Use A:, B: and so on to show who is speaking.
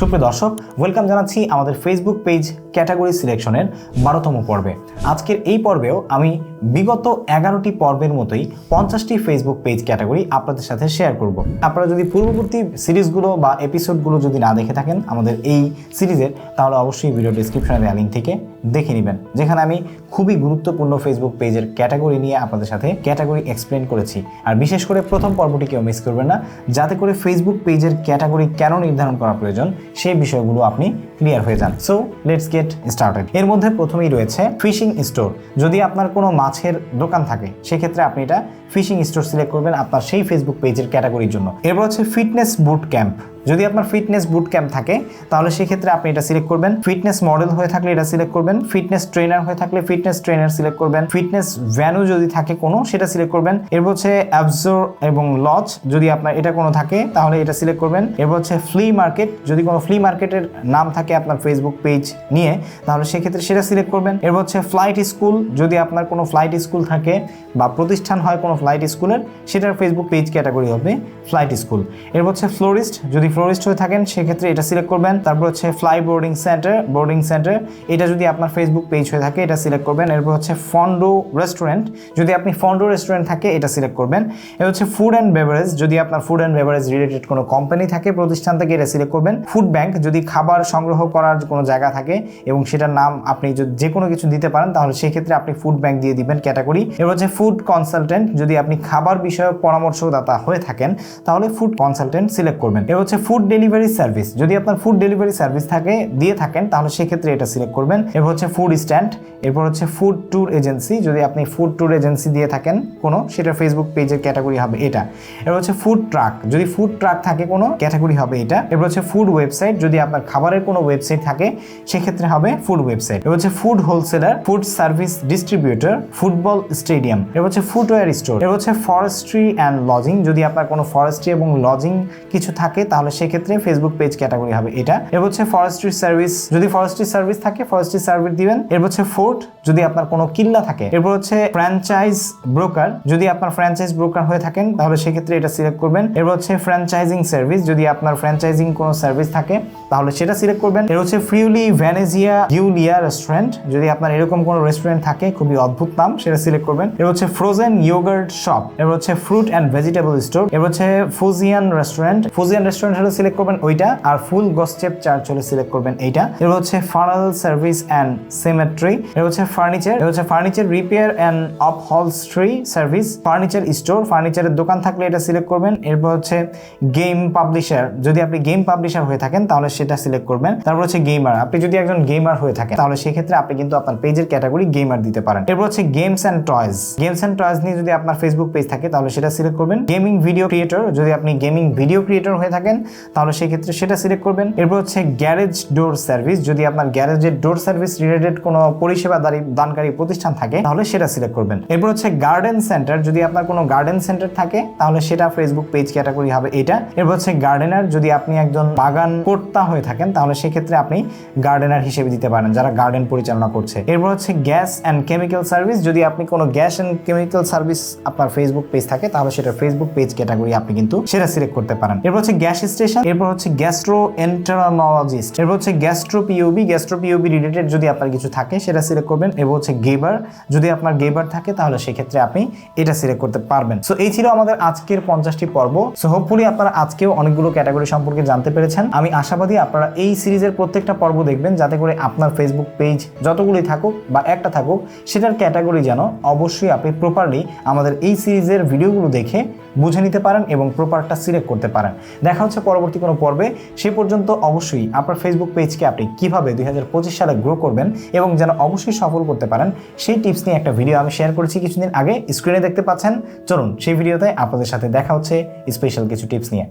A: সুপ্রিয় দর্শক ওয়েলকাম জানাচ্ছি আমাদের ফেসবুক পেজ ক্যাটাগরি সিলেকশনের বারোতম পর্বে। আজকের এই পর্বেও আমি বিগত এগারোটি পর্বের মতোই পঞ্চাশটি ফেসবুক পেজ ক্যাটাগরি আপনাদের সাথে শেয়ার করব। আপনারা যদি পূর্ববর্তী সিরিজগুলো বা এপিসোডগুলো যদি না দেখে থাকেন আমাদের এই সিরিজের, তাহলে অবশ্যই ভিডিও ডিসক্রিপশনে দেওয়া লিঙ্ক থেকে দেখে নেবেন। যেখানে আমি খুবই গুরুত্বপূর্ণ ফেসবুক পেজের ক্যাটাগরি নিয়ে আপনাদের সাথে ক্যাটাগরি এক্সপ্লেন করেছি। আর বিশেষ করে প্রথম পর্বটি কেউ মিস করবেন না। যাতে করে ফেসবুক পেজের ক্যাটাগরি কেন নির্ধারণ করা প্রয়োজন, সেই বিষয়গুলো আপনি ক্লিয়ার হয়ে যান। সো লেটস গেট স্টার্টেড এর মধ্যে প্রথমেই রয়েছে ফিশিং স্টোর যদি আপনার কোনো মাছের দোকান থাকে, সেক্ষেত্রে আপনি এটা ফিশিং স্টোর সিলেক্ট করবেন আপনার সেই ফেসবুক পেজের ক্যাটাগরির জন্য। এরপর হচ্ছে ফিটনেস বুট ক্যাম্প যদি আপনার ফিটনেস বুট ক্যাম্প থাকে, তাহলে সেক্ষেত্রে আপনি এটা সিলেক্ট করবেন। ফিটনেস মডেল হয়ে থাকলে এটা সিলেক্ট করবেন। ফিটনেস ট্রেনার হয়ে থাকলে ফিটনেস ট্রেনার সিলেক্ট করবেন। ফিটনেস ভ্যানু যদি থাকে কোনো, সেটা সিলেক্ট করবেন। এরপর হচ্ছে অ্যাবজোর এবং লজ যদি আপনার এটা কোনো থাকে, তাহলে এটা সিলেক্ট করবেন। এরপর হচ্ছে ফ্লি মার্কেট যদি কোনো ফ্লি মার্কেটের নাম থাকে আপনার ফেসবুক পেজ নিয়ে, তাহলে সেক্ষেত্রে সেটা সিলেক্ট করবেন। এরপর হচ্ছে ফ্লাইট স্কুল যদি আপনার কোনো ফ্লাইট স্কুল থাকে বা প্রতিষ্ঠান হয় কোনো ফ্লাইট স্কুলের সেটার ফেসবুক পেজ ক্যাটাগরি হবে ফ্লাইট স্কুল এরপর হচ্ছে ফ্লোরিস্ট যদি ফ্লোরিস্ট হয়ে থাকেন, সেক্ষেত্রে এটা সিলেক্ট করবেন। তারপর হচ্ছে fly boarding centre boarding centre এটা যদি আপনার ফেসবুক পেজ হয়ে থাকে, এটা সিলেক্ট করবেন। এরপর হচ্ছে ফন্ডো রেস্টুরেন্ট যদি আপনি ফন্ডো রেস্টুরেন্ট থাকে, এটা সিলেক্ট করবেন। এর হচ্ছে ফুড অ্যান্ড বেভারেজ যদি আপনার ফুড অ্যান্ড বেভারেজ রিলেটেড কোনো কোম্পানি থাকে, প্রতিষ্ঠান থেকে এটা সিলেক্ট করবেন। ফুড ব্যাংক যদি খাবার সংগ্রহ করার কোনো জায়গা থাকে এবং সেটার নাম আপনি যদি যে কোনো কিছু দিতে পারেন, তাহলে সেক্ষেত্রে আপনি ফুড ব্যাংক দিয়ে দিবেন ক্যাটাগরি এবার হচ্ছে ফুড কনসালটেন্ট যদি আপনি খাবার বিষয়ক পরামর্শদাতা হয়ে থাকেন, তাহলে ফুড কনসালটেন্ট সিলেক্ট করবেন। এবার হচ্ছে ফুড ডেলিভারি সার্ভিস যদি আপনার ফুড ডেলিভারি সার্ভিস থাকে, দিয়ে থাকেন, তাহলে সেক্ষেত্রে এটা সিলেক্ট করবেন। এরপর হচ্ছে ফুড স্ট্যান্ড এরপর হচ্ছে ফুড ট্যুর এজেন্সি যদি আপনি ফুড ট্যুর এজেন্সি দিয়ে থাকেন কোনো, সেটা ফেসবুক পেজের ক্যাটাগরি হবে এটা। এরপর হচ্ছে ফুড ট্রাক যদি ফুড ট্রাক থাকে কোনো ক্যাটাগরি হবে এটা। এরপর হচ্ছে ফুড ওয়েবসাইট যদি আপনার খাবারের কোনো ওয়েবসাইট থাকে, সেক্ষেত্রে হবে ফুড ওয়েবসাইট এবার হচ্ছে food wholesaler food service distributor football stadium এবার হচ্ছে ফুটওয়্যার স্টোর এবার হচ্ছে ফরেস্ট্রি অ্যান্ড লজিং যদি আপনার কোনো ফরেস্ট্রি এবং লজিং কিছু থাকে, তাহলে সেক্ষেত্রে ফেসবুক পেজ ক্যাটাগরি হবে এটা। এবার হচ্ছে ফরেস্ট্রি সার্ভিস যদি ফরেস্ট্রি সার্ভিস থাকে ফরেস্ট্রি সার্ভিস দিবেন। এরপর হচ্ছে ফোর্ট যদি আপনার কোনো কিল্লা থাকে। এরপর হচ্ছে ফ্র্যাঞ্চাইজ ব্রোকার যদি আপনার ফ্র্যাঞ্চাইজ ব্রোকার হয়ে থাকেন, তাহলে সেক্ষেত্রে এটা সিলেক্ট করবেন। এরপর হচ্ছে ফ্র্যাঞ্চাইজিং সার্ভিস যদি আপনার ফ্র্যাঞ্চাইজিং কোনো সার্ভিস থাকে, তাহলে সেটা সিলেক্ট করবেন। এর হচ্ছে ফ্রিউলি ভ্যানেজিয়া গিউলিয়া রেস্টুরেন্ট যদি আপনার এরকম কোনো রেস্টুরেন্ট থাকে, খুবই অদ্ভুত নাম, সেটা সিলেক্ট করবেন। এর হচ্ছে ফ্রোজেন ইয়োগার্ট শপ এর হচ্ছে ফ্রুট অ্যান্ড ভেজিটেবল স্টোর এর হচ্ছে ফুজিয়ান রেস্টুরেন্ট ফুজিয়ান রেস্টুরেন্ট হলে সিলেক্ট করবেন ওইটা আর ফুল গোস্টেপ চার্চ হলে সিলেক্ট করবেন এইটা। এবার হচ্ছে ফানাল সার্ভিস অ্যান্ড সিমেট্রি এবার হচ্ছে ফার্নিচার এবার হচ্ছে furniture repair and upholstery service furniture store ফার্নিচারের দোকান থাকলে এটা সিলেক্ট করবেন। এরপর হচ্ছে গেম পাবলিশার যদি আপনি গেম পাবলিশার হয়ে থাকেন তাহলে সেটা সিলেক্ট করবেন। তারপর হচ্ছে গেমার আপনি যদি একজন গেমার হয়ে থাকেন তাহলে সেক্ষেত্রে আপনি কিন্তু আপনার পেজের ক্যাটাগরি গেমার দিতে পারেন। এরপর হচ্ছে games and toys games and toys নিয়ে যদি আপনার ফেসবুক পেজ থাকে তাহলে সেটা সিলেক্ট করবেন। গেমিং ভিডিও ক্রিয়েটর যদি আপনি গেমিং ভিডিও ক্রিয়েটর হয়ে থাকেন তাহলে সেক্ষেত্রে সেটা সিলেক্ট করবেন। এরপর হচ্ছে গ্যারেজ ডোর সার্ভিস যদি আপনার গ্যারেজের ডোর সার্ভিস রিলেটেড কোনো পরিষেবা দানকারী প্রতিষ্ঠান থাকে, তাহলে সেটা সিলেক্ট করবেন। এরপর হচ্ছে গার্ডেন সেন্টার যদি আপনার কোনো গার্ডেন সেন্টার থাকে, তাহলে সেটা ফেসবুক পেজ ক্যাটাগরি হবে এটা। এরপর হচ্ছে গার্ডেনার যদি আপনি একজন বাগান কর্তা হয়ে থাকেন, তাহলে সেক্ষেত্রে আপনি গার্ডেনার হিসেবে দিতে পারেন, যারা গার্ডেন পরিচালনা করছে। এরপর হচ্ছে গ্যাস অ্যান্ড কেমিক্যাল সার্ভিস যদি আপনি কোনো গ্যাস অ্যান্ড কেমিক্যাল সার্ভিস আপনার ফেসবুক পেজ থাকে, তাহলে সেটা ফেসবুক পেজ ক্যাটাগরি আপনি কিন্তু সেটা সিলেক্ট করতে পারেন। এরপর হচ্ছে গ্যাস স্টেশন এরপর হচ্ছে গ্যাস্ট্রো এন্টারোলজিস্ট এরপর হচ্ছে gastropub gastropub related যদি আপনার কিছু থাকে, সেটা সিলেক্ট করবেন। এরপর হচ্ছে গেবার যদি আপনার গেবার থাকে, তাহলে সেক্ষেত্রে আপনি এটা সিলেক্ট করতে পারবেন। সো এই ছিল আমাদের আজকের পঞ্চাশটি পর্ব। সো হোপফুলি আপনারা আজকেও অনেকগুলো ক্যাটাগরি সম্পর্কে জানতে পেরেছেন। আমি আশাবাদী আপনারা এই সিরিজের প্রত্যেকটা পর্ব দেখবেন, যাতে করে আপনার ফেসবুক পেজ যতগুলি থাকুক বা একটা থাকুক, সেটার ক্যাটাগরি যেন অবশ্যই আপনি প্রপারলি আমাদের এই সিরিজের ভিডিওগুলো দেখে বুঝে নিতে পারেন এবং প্রপারটা সিলেক্ট করতে পারেন। দেখা হচ্ছে পরবর্তী কোনো পর্বে, সে পর্যন্ত অবশ্যই আপনার ফেসবুক পেজকে আপনি কীভাবে দুই হাজার পঁচিশ সালে গ্রো করবেন এবং যেন অবশ্যই সফল করতে পারেন, সেই টিপস নিয়ে একটা ভিডিও আমি শেয়ার করেছি কিছুদিন আগে। স্ক্রিনে দেখতে পাচ্ছেন। চলুন সেই ভিডিওতে আপনাদের সাথে দেখা হচ্ছে স্পেশাল কিছু টিপস নিয়ে।